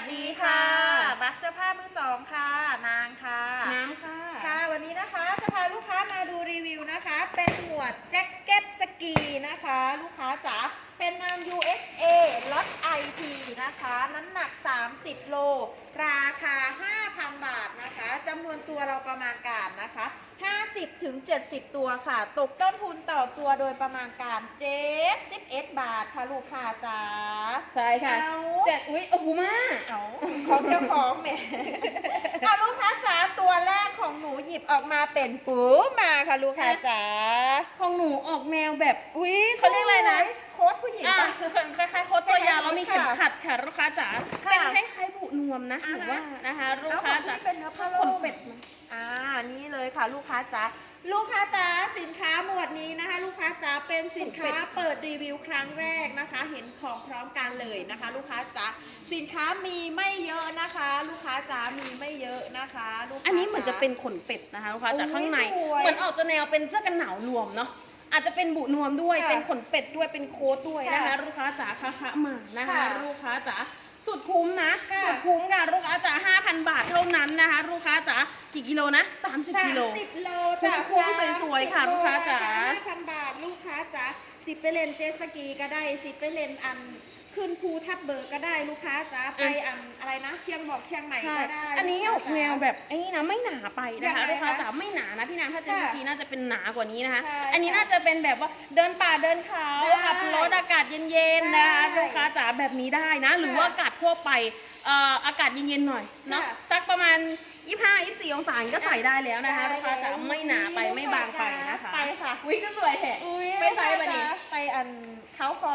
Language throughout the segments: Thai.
สดีค่ะบักเสื้อผ้ามือสองค่ะ นางค่ะ น้ำค่ะ ค่ะ วันนี้นะคะจะพาลูกค้ามาดูรีวิวนะคะ เป็นหมวดแจ็คเก็ตสกีนะคะ ลูกค้าจ๋า เป็นนาม USA ล็อต IT นะคะ น้ำหนัก 30 โล ราคา 5,000 บาทนะคะ จำนวนตัวเราประมาณการนะคะ 50ถึง70 ตัวค่ะ ตกต้นทุนต่อตัวโดยประมาณการ71บาทค่ะลูกค้าจ๋าใช่ค่ะเอาเจ็ดอุ้ยโอ้โหมาเอาของเจ้าของแหม่เอาลูกค้าจ๋าตัวแรกของหนูหยิบออกมาเป็นปูมาค่ะลูกค้าจ๋าของหนูออกแนวแบบอุ้ยเขาเรียกอะไรนะโค้ดผู้หญิงอะปะคล้ายๆโคตรตัวยาวแล้วมีเข็มค่ะขัดค่ะลูกค้าจ๋า วมนะอ่าหฮะรือว่านะคะ ลูกค้าจ๋าเอของพี่เป็นเนื้อผ้าขล่นม เป็ดมา อ่านี่เลยค่ะลูกค้าจ๋าลูกค้าจ๋าสินค้าหมวดนี้นะคะ ลูกค้าจ๋าเป็นสินค้าเปิดรีวิวครั้งแรกนะคะ เห็นของพร้อมกันเลยนะคะ ลูกค้าจ๋าสินค้ามีไม่เยอะนะคะ ลูกค้าจ๋ามีไม่เยอะนะคะลูกค้าอันนี้เหมือนจะจ๋าเป็นขนเป็ดนะคะลูกค้าจ๋าโอ้ยข้างในสวยเหมือนออกจะแนวเป็นเสื้อกันหนาวรวมเนาะอาจจะเป็นบุนวมด้วยค่ะเป็นขนเป็ดด้วยเป็นโค้ทด้วยนะคะ ค่ะลูกค้าจ๋าคะคะมานะคะ ค่ะลูกค้าจ๋า สุดคุ้มนะ ค่ะสุดคุ้มค่ะลูกค้าจ๋า5,000 บาทเท่านั้นนะคะ ลูกค้าจ๋ากี่กิโลนะ 30 กิโลสิบโลจ้ะคุ้มๆสวยๆค่ะลูกค้าจ๋า ห้าพันบาทลูกค้าจ๋าสิบไปเล่นเจตสกีก็ได้สิบไปเล่นอัน ขึ้นภูทับเบิกก็ได้ลูกค้าจ๋าไปอันอะไรนะเชียงบอกเชียงใหม่ใช่ก็ได้ อันนี้อลูอกค้าแนจ๋าวแบบไอ้นี่นะไม่หนาไปนะคะยังไงลูกค้าคะจ๋าไม่หนานะพี่นางถ้าเจอค่ะทีน่าจะเป็นหนากว่านี้นะคะใช่อันนี้ค่ะน่าจะเป็นแบบว่าเดินป่าเดินเขาได้ขับรถอากาศเย็นๆนะคะได้ลูกค้าจ๋าแบบนี้ได้นะ หรือว่าอากาศทั่วไป เอ่ออากาศเย็นๆหน่อยเนาะค่ะสักประมาณ 25 24 องศาก็ใส่ได้แล้วนะคะได้ ลูกค้าจ๋าแล้วไม่หนาไปไม่บางไปนะคะไปค่ะวิก็สวยแฮะอุ๊ยไปไซส์มาดิลูกค้าจ๋าไปอันเขาคอ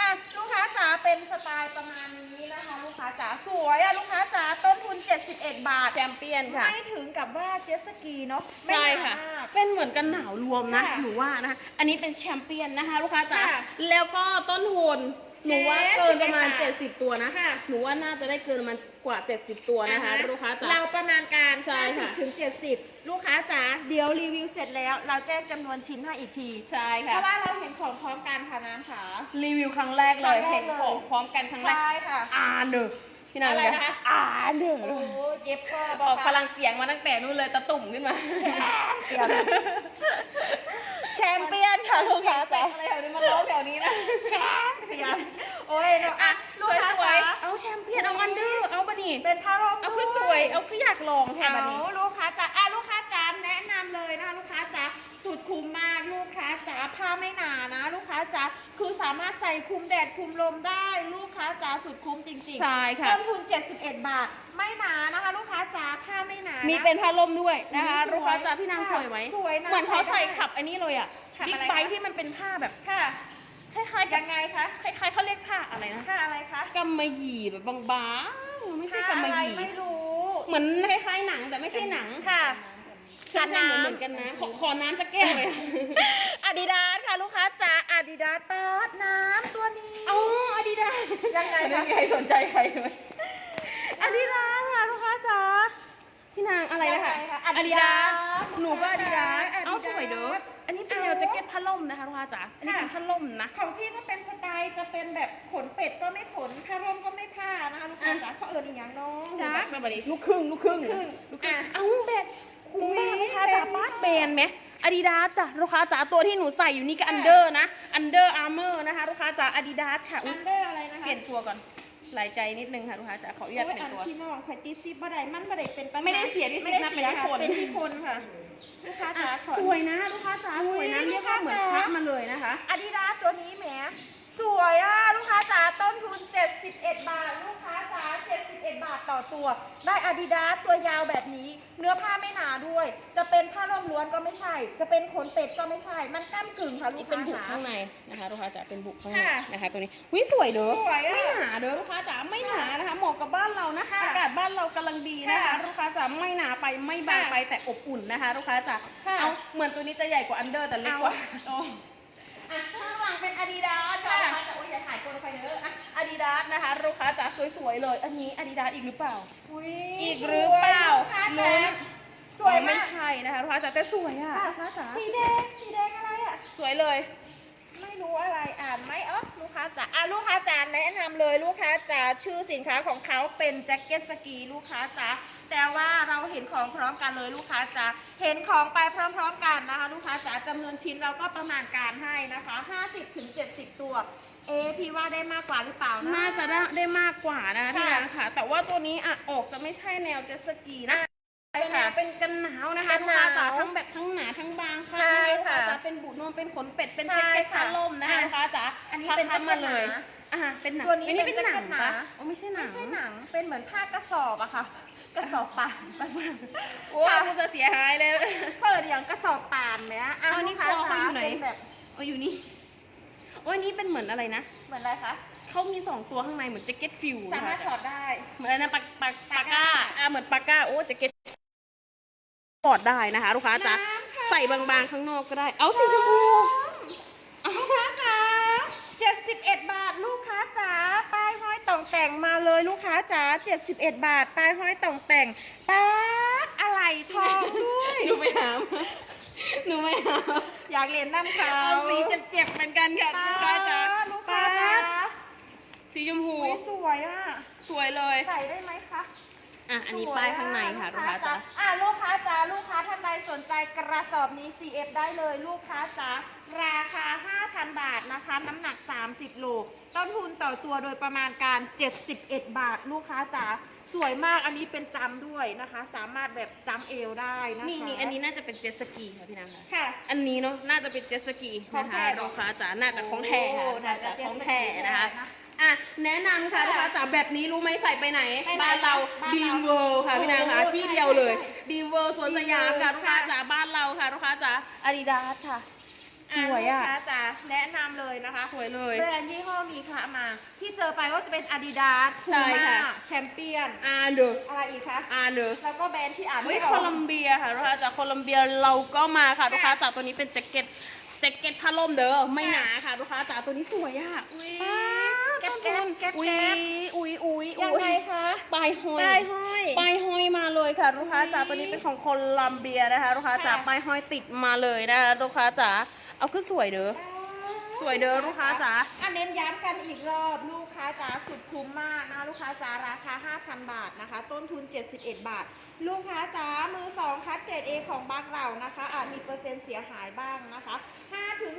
อะลูกค้าจ๋าเป็นสไตล์ประมาณนี้นะคะ ลูกค้าจ๋าสวยอะลูกค้าจ๋าต้นทุน 71 บาทแชมเปี้ยนค่ะ ไม่ถึงกับว่าเจ็ตสกีเนาะไม่ใช่หนาค่ะมาก เป็นเหมือนกันหนาวรวมนะค่ะหนูว่านะคะอันนี้เป็นแชมเปี้ยนนะคะ ลูกค้าจ๋าค่ะแล้วก็ต้นทุน หนูว่าเกินประมาณเจ็ด70 ตัวนะค่ะหนูว่าน่าจะได้เกินประมาณกว่า 70 ตัวนะคะอ่าฮลูกค้าจ๋า เราประมาณการใช่ค่ะ50ถึง 70 ลูกค้าจ๋าเดี๋ยวรีวิวเสร็จแล้ว เราแจ้งจำนวนชิ้นให้อีกทีใช่เพค่ะราะว่าเราเห็นของพร้อมกันค่ะน้ำขารีวิวครั้งแรกเลย ครั้งแรเห็กนเลยของพร้อมกันครั้งแรก ใช่ค่ะ อ่านเด้อพี่นางอะไรนะคะ อ่านเด้อโอ้เจ็บก็บอออกกพลังเสียงมาตั้งแต่นู่นเลยตะตุ่มขึ้นมาเปลี่ยน แชมเปี้ยนค่ะลูกค้าจ๋าอะไรแถวนี้มาร้องแถวนี้นะแชมเปี้ยนโอ้ยเนาะอะลูกค้าสวยจ๋าๆเอาแชมเปี้ยนเอาอันเดอร์เอาบะนี่เป็นผ้าร่มเอาคือด้สวยเอาคืออยากลองแทนเอาบันนี้ลูกค้าจ๋าอะลูกค้าจ๋าแนะนำเลยนะคะลูกค้าจ๋าสุดคุ้มมากลูกค้าจ๋าผ้าไม่หนานะลูกค้า จ๋าคือสามารถใส่คลุมแดดคลุมลมได้ลูกค้าจ๋าสุดคุ้มจริงๆใช่ค่ะ ต้นทุน 71 บาท ไม่หนานะคะ ลูกค้าจ๋าผ้าไม่หนามีมี เป็นผ้าล่มด้วยนะคะ สวยลูกค้าจ๋าพี่นางสวยไหมสวยนะเหมือนเขาใส่ใส่ได้ขับอันนี้เลยอะขับบิ๊อะกไรไบค์คะ ที่มันเป็นผ้าแบบค่ะ คล้ายๆกัยับงไงคะคล้ายๆเขาเรียกผ้าอะไรนะผ้าอะไรคะกำมะหยี่แบบบางๆไม่ใช่กำมะผ้าหอะไรยี่ไม่รู้ เหมือนคล้ายๆหนังแต่ไม่ใช่หนัง ค่ะ ใช่ใช่เหมือนเหมือนกันนะขอขอน้ำสักแก้วเลยอาดิดาสค่ะลูกค้าจ๋าอาดิดาสปาดน้ำตัวนี้อ๋ออาดิดายังไงคะใครสนใจใครไหมอาดิดาค่ะลูกค้าจ๋าพี่นางอะไรนะคะยังไงคะอาดิดา Adidas หนูก็อาดิดา Adidas เอาสวยเด้ออันนี้เป็นแนวแจ็คเก็ตผ้าล่มนะคะลูกค้าจ๋าอันนี้เป็นผ้าล่มนะของพี่ก็เป็นสไตล์จะเป็นแบบขนเป็ดก็ไม่ขนผ้าร่มก็ไม่ผ้านะคะลูกค้าจ๋าเขาเอิญอีกอย่างน้องจ้าแบบนี้ลูกครึ่งลูกครึ่งลูกครึ่งลูกครึ่งอะเอ้าแบบ คุ้มมากอุ๊ยลูกค้าจ๋าแบรนด์ปาร์ตแบรนด์ไหมอาดิดาสจ้ะลูกค้าจ๋าตัวที่หนูใส่อยู่นี่ก็อันเดอร์นะอันเดอร์อาร์เมอร์นะคะลูกค้าจ๋าอาดิดาสค่ะอุ๊อัยนเดอร์อะไรนะคะเปลี่ยนตัวก่อนหลายใจนิดนึงค่ะลูกค้าจ๋าขออนุญาตโอ้ยเปลี่ยอันนตัวที่น้องข่อยติดซิบบ่ได้มันบ่ได้เป็นปัญหาไม่ได้เสียที่ซิปไม่ได้นะเสียเป็นที่คนเป็นที่คนค่ะลูกค้าจ๋าอะขอ สวยนะลูกค้าจ๋าอุ๊ยสวยนะเรียกว่าเหมือนลูกพค้าระจ๋า มาเลยนะคะ อาดิดาสตัวนี้แหมสวยอะลูกค้าจ๋าต้นทุน 71 บาท ลูกค้าจ๋า 71 บาทต่อตัว ได้อาดิดาสตัวยาวแบบนี้ เนื้อผ้าไม่หนาด้วย จะเป็นผ้าร่มล้วนก็ไม่ใช่ จะเป็นขนเป็ดก็ไม่ใช่ มันก้ากึ่งค่ะลูนี่กเป็นค้าบุกจ๋าข้างในนะคะลูกค้าจ๋าเป็นบุกข้างในค่ะนะคะตัวนี้วิสวยเด้อสวยอะ ไม่หนาเด้อลูกค้าจ๋าไม่หนานะคะเหมาะกับบ้านเรานะค่ะอากาศบ้านเรากำลังดีนะคะ ค่ะลูกค้าจ๋าไม่หนาไปไม่บางค่ะไปแต่อบอุ่นนะคะ ลูกค้าจ๋าค่ะ เอาเหมือนตัวนี้จะใหญ่กว่าอันเดอร์แต่เล็กกว่า เอา อะข้างหลังเป็นอาดิดาสค่ะค่ะลูกค้าจ๋าโอ้ยอย่าถ่ายคนใครเด้ออะอาดิดาสนะคะลูกค้าจ๋าสวยๆเลย อันนี้อาดิดาสอีกหรือเปล่าอุ๊ยอีกหรือเปล่าสวยลูกค้าลุ้จ๋านสวยไม่มากใช่นะคะลูกค้าจ๋าแต่สวยอะค่ะลูกค้าจ๋าสีแดงสีแดงอะไรอะ สวยเลย ไม่รู้อะไรอ่านไหมอ๋อลูกค้าจ๋าอะลูกค้าจ๋าแนะนำเลยลูกค้าจ๋าชื่อสินค้าของเขาเป็นแจ็คเก็ตสกีลูกค้าจ๋าแต่ว่าเราเห็นของพร้อมกันเลยลูกค้าจ๋าเห็นของไปพร้อม ๆ กันนะคะ ลูกค้าจ๋าจำนวนชิ้นเราก็ประมาณการให้นะคะ 50ถึง70 ตัวเอพี่ว่าได้มากกว่าหรือเปล่านะน่าจะได้ได้มากกว่านะคะที่ค่ะร้านค่ะ แต่ว่าตัวนี้อะออกจะไม่ใช่แนวเจ็ตสกีนะ เป็นแนค่ะวเป็นกันหนาวนะคะกันลูกหนาวค้าจ๋าทั้งแบบทั้งหนาทั้งบางใช่ค่ะลูกค้าค่ะจ๋าเป็นบูทนวมเป็นขนเป็ดเป็นใช่แจ็คเก็ตค่ะผ้าล่มนะคะอะลูกค้าจ๋าอันนี้เป็นทำมาเลยแจ็คเก็ตหนาอ่าเป็นหนังตัวนี้อัเป็นเป็นหนังแจ็คเก็ตหนา ปะอ๋อไม่ใช่หนัไม่งใช่หนัง เป็นเหมือนผ้ากระสอบอะค่ะ กระสอบป่านโอ้ยกูจะเสียหายเลย เปิดอย่างกระสอบป่านไหมอะเอานี่ลูกค้าคอเขาจ๋าอยู่ไหน เป็นแบบโอ้ยอยู่นี่โอ้ยนี่เป็นเหมือนอะไรนะเหมือนอะไรคะ เขามีสองตัวข้างในเหมือนแจ็คเก็ตฟิวสามารถถอดได้ เหมือนอะไรนะปากปากปาปากก้าก้าอ่าเหมือนปากก้าโอ้แจ็คเก็ต ถอดได้นะคะ ลูกค้าจ๋าน้ำค่ะใส่บางๆข้างนอกก็ได้ เอาสีชมพูลูกค้าจ๋า71 บาทลูกค้าจ๋าป้ายห้อยต่องแต่งมาเลยลูกค้าจ๋า71 บาทป้ายห้อยต่องแต่งป๊าดอะไรทองด้วยหนูไม่หามหนูไม่หามอยากเรียนน้ำเขาเอาสีเจ็บๆเหมือนกันค่ะป๊าลูกค้าจ๋าดลูกค้าจ๋าสีชมพูอุ๊ยสวยอะ สวยเลย ใส่ได้ไหมคะ อะอันนี้ป้ายข้างในค่ะลูกค้าจ๋าอะลูกค้าจ๋าลูกค้าท่านใดสนใจกระสอบนี้ CF ได้เลย ลูกค้าจ๋าราคา 5,000 บาทนะคะ น้ำหนัก 30 โล ต้นทุนต่อตัวโดยประมาณการ 71 บาท ลูกค้าจ๋าสวยมากอันนี้เป็นจำด้วยนะคะ สามารถแบบจำเอวได้นะคะนี่นี่อันนี้น่าจะเป็นเจ็ตสกีค่ะพี่นางค่ะค่ะ อันนี้เนาะน่าจะเป็นเจ็ตสกีของนะแท้คะเหรอลูกค้าจ๋าน่าจะของแท้ค่ะโอ้น่าจะน่าจะของแท้นะคะเจ็ตสกีนะ อะแนะนำค่ะค่ะลูกค้าจ๋าแบบนี้รู้ไหมใส่ไปไหน ไปไหนบ้านเราบ้านเราดีเวิลด์ค่ะพี่นางค่ะโอ้ที่เดียวเลยใช่ใช่ดีเวิลด์สวนสยามค่ะดีลูกเวิลด์ค้าค่ะ จ๋าบ้านเราค่ะลูกค้าจ๋าอาดิดาสค่ะ สวยอะ ลูกค้าจ๋าแนะนำเลยนะคะ สวยเลย แบรนด์ยี่ห้อมีค่ะมา ที่เจอไปว่าจะเป็น Adidas ใช่ Puma ค่ะ แชมเปี้ยนอาเดออะไรอีกคะอาเดอ แล้วก็แบรนด์ที่อ่านเฮ้ยไม่อโคอก ลัมเบียค่ะลูกค้าจากโคลัมเบียเราก็มาค่ะลูกค้าจากตัวนี้เป็นแจ็คเก็ตแจ็คเก็ตผ้าล่มเด้อไม่หนาค่ะลูกค้าจากตัวนี้สวยอะอุ๊ยป๊าด แก๊ปแก๊ปแก๊ปอุ้ยแก๊ปอุ้ยอุ้ยยังอุ้ไงยคะปลายห้อยป้ายห้อยป้ายห้อยมาเลยค่ะ ลูกค้าจ๋าอุ๊ยตัวนี้เป็นของโคลัมเบียนะคะ ลูกค้าจ๋าค่ะป้ายห้อยติดมาเลยนะคะลูกค้าจ๋าเอาคือสวยเด้อสวยเด้อลูกค้าจ๋าอะเน้นย้ำกันอีกรอบลูกค้าจ๋าสุดคุ้มมากนะคะลูกค้าจ๋าราคา 5,000 บาทนะคะ ต้นทุน 71 บาท ลูกค้าจ๋ามือสองคัดเกรด A ของบ้านเรานะคะอาจมีเปอร์เซ็นต์เสียหายบ้างนะคะ5ถึง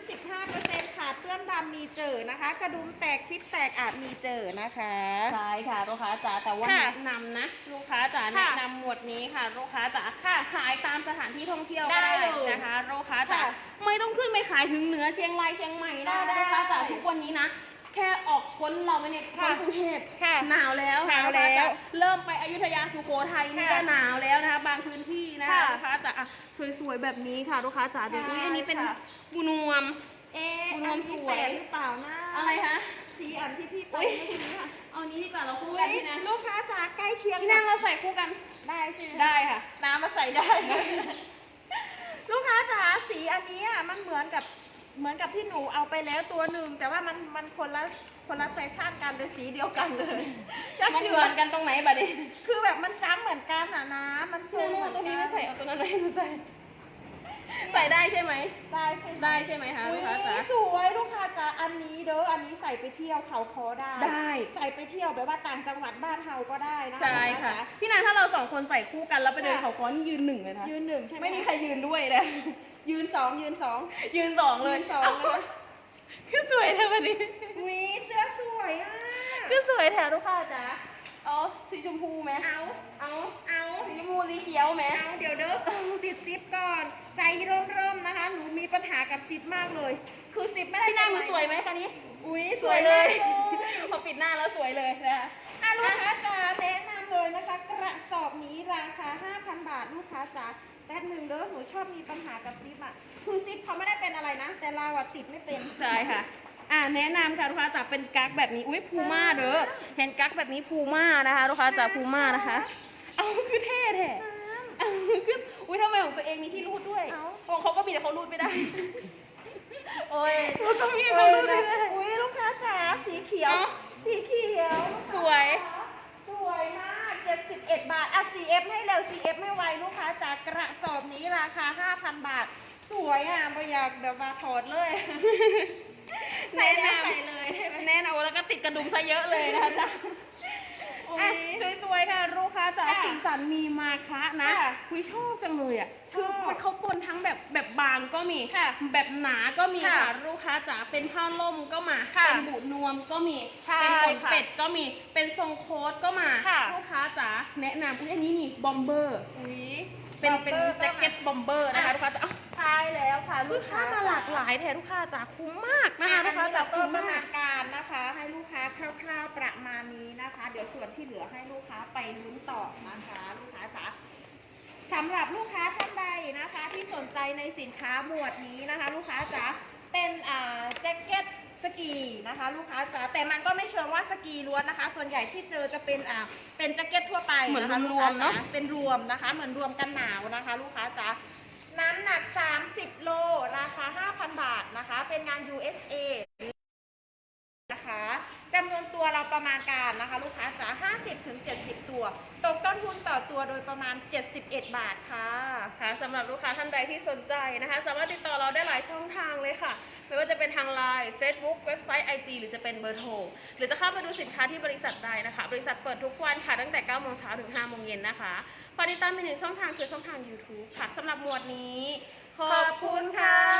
15%ขาดเปื้อนดำมีเจอนะคะ กระดุมแตกซิปแตกอาจมีเจอนะคะ ใช่ค่ะลูกค้าจ๋าแต่ว่าค่ะแนะนำนะ ลูกค้าจ๋าค่ะแนะนำหมวดนี้ค่ะ ลูกค้าจ๋าค่ะขายตามสถานที่ท่องเที่ยวได้ก็ได้เลยนะคะ ลูกค้าจ๋าค่ะไม่ต้องขึ้นไปขายถึงเหนือเชียงรายเชียงใหม่นะได้ลูกค้าจ๋าทุกวันนี้นะ แค่ออกพ้นเราไปเนี่ยพ้ค่ะนกรุงเทพค่ะหนาวแล้วหนาวค่ะแล้วลูกค้จ๋เริ่มไปอยุธยาสุโขทัยนี่ค่ะก็หนาวแล้วนะคะบางพื้นที่นะคะค่ะ ลูกค้าจ๋าอะสวยๆแบบนี้ค่ะลูกค้าจ๋าเดี๋ยวใช่อุ๊ยอันนี้เป็นค่ะบุนวม เอ๊ะคุณอันนวมที่สแปวยดหรือเปล่านะอะไรคะ สีอันที่พี่ไปอุ๊ยเมื่อกี้ค่ะเอานี้ดีกว่าเราคู่อุ๊กันยพี่นะลูกค้าจ๋าใกล้เคียงพี่นางเราใส่คู่กัน ได้ใช่ไหมได้ค่ะ น้ำมาใส่ได้ ลูกค้าจ๋าสีอันนี้อะมันเหมือนกับ เหมือนกับที่หนูเอาไปแล้วตัวหนึ่งแต่ว่ามันมันคนละคนละแฟชั่นกันเลยสีเดียวกันเลยจะมันคือเหมือนกันตรงไหนบัดนี้คือแบบมันจ้ำเหมือนกันอะนะ มันทรนู่งเหมืนอนตรงนี้กัไม่ใส่เอาตรงนั้นไหนมาใส่ใส่ได้ใช่ไหมได้ใช่ไหมได้ใช่ไหมคะอุ๊ลูยกค้าจ๋าสวยลูกค้าจ๋าอันนี้เด้ออันนี้ใส่ไปเที่ยวเขาคอได้ ได้ ใส่ไปเที่ยวแบบว่าต่างจังหวัดบ้านเฮาก็ได้นะใช่ค่ะลูกาจ๋าพี่นางถ้าเราสองคนใส่คู่กันแล้วไปเดินค่ะเขาค้อนี่ยืนหนึ่งเลยนะยืนหนึ่งใช่ไหมไม่มีใครยืนด้วยเลย ยืนสองยืนสองยืนสองเลยยืนสองเลยคือสวยแท้วันนี้วิเสื้อสวยอะคือสวยแท้ลูกค้าจ๋าเอาสีชมพูไหมเอาเอาเอาสีชมพูสีเขียวไหมเอาเดี๋ยวเด้อติดซิปก่อน ใจเริ่มเริ่มๆนะคะ หนูมีปัญหากับซิปมากเลย คือซิปไม่ได้พี่นางหนูสวยไหมคะนี้อุ้ยสวยเลยมากเลยพอปิดหน้าแล้วสวยเลยนะคะ ชอบมีปัญหากับซิปอะ คือซิปเขาไม่ได้เป็นอะไรนะ แต่เราอะติดไม่เป็น ใช่ค่ะ อ่าแนะนำค่ะลูกค้าจ๋าเป็นกั๊กแบบนี้ อุ้ยพูม่าเด้อ เห็นกั๊กแบบนี้พูม่านะคะลูกค้าจ๋าพูม่านะคะ เอาคือเท่แท้เอาคืออุ้ยทำไมของตัวเองมีที่รูดด้วยเอ้าของเขาก็มีแต่เขารูดไม่ได้ โอ้ยเราต้องมีเอเขาอรูดนะไม่ได้อุ้ยลูกค้าจ๋าสีเขียวเอ้าสีเขียว สวย สวยมาก 71 บาทอะ CF ให้เร็ว CF ให้ไวลูกค้าจากกระสอบนี้ราคา 5,000 บาท สวยอะไม่อยากแบบมาถอดเลยใส่แนะแล้วนใส่เลยใช่ไหมำแน่นอนแล้วก็ติดกระดุมซะเยอะเลยนะคะจ๊ะ อุ๊ยอะสวยๆค่ะลูกค้าจ๋าค่ะสีสันมีมาคะนะค่ะคุยชอบจังเลยอะชอบคือมันเขาปนทั้งแบบแบบบางก็มีค่ะแบบหนาก็มีค่ะค่ะลูกค้าจ๋าเป็นผ้าล่มก็มาค่ะเป็นบุนวมก็มีใช่เป็นขนค่ะเป็ดก็มีเป็นทรงโค้ทก็มาค่ะ ลูกค้าจ๋าแนะนำอุ๊ยอันนี้นี่บอมเบอร์ อุ๊ย เป็นเป็น Bomber แจ็คเก็ตบอมเบอร์นะคะอะ ลูกค้าจ๋าเอ้า ใช่แล้วค่ะลูลูกกค้าค้ามาหลากหลายแท้ลูกค้าจ๋าคุ้มมากนะนะคะคะอัลูนกค้านี้จ๋าเราก็คุ้มประมามากณการนะคะ ให้ลูกค้าคร่าวๆประมาณนี้นะคะ เดี๋ยวส่วนที่เหลือให้ลูกค้าไปลุ้นต่อนะคะ ลูกค้าจ๋าสำหรับลูกค้าท่านใดนะคะ ที่สนใจในสินค้าหมวดนี้นะคะ ลูกค้าจ๋าเป็นอ่าแจ็คเก็ตสกีนะคะ ลูกค้าจ๋าแต่มันก็ไม่เชิงว่าสกีล้วนนะคะ ส่วนใหญ่ที่เจอจะเป็นอ่าเป็นแจ็คเก็ตทั่วไปเหมือนนะคะรวมๆลูกค้าจ๋เนอะเป็นรวมนะคะ เหมือนรวมกันหนาวนะคะ ลูกค้าจ๋า น้ำหนัก 30 โล ราคา 5,000 บาทนะคะ เป็นงาน USA นะคะจำนวนตัวเราประมาณการนะคะ ลูกค้าจ๋า50ถึง70 ตัว ตกต้นทุนต่อตัวโดยประมาณ 71 บาทค่ะ ค่ะสำหรับลูกค้าท่านใดที่สนใจนะคะ สามารถติดต่อเราได้หลายช่องทางเลยค่ะ ไม่ว่าจะเป็นทาง Line Facebook เว็บไซต์ IG หรือจะเป็นเบอร์โทร หรือจะเข้ามาดูสินค้าที่บริษัทได้นะคะ บริษัทเปิดทุกวันค่ะ ตั้งแต่9โมงเช้าถึง5โมงเย็นนะคะ ฝากติดตามอีกหนึ่งช่องทางคือช่องทาง YouTube ค่ะสำหรับหมวดนี้ ขอบคุณค่ะ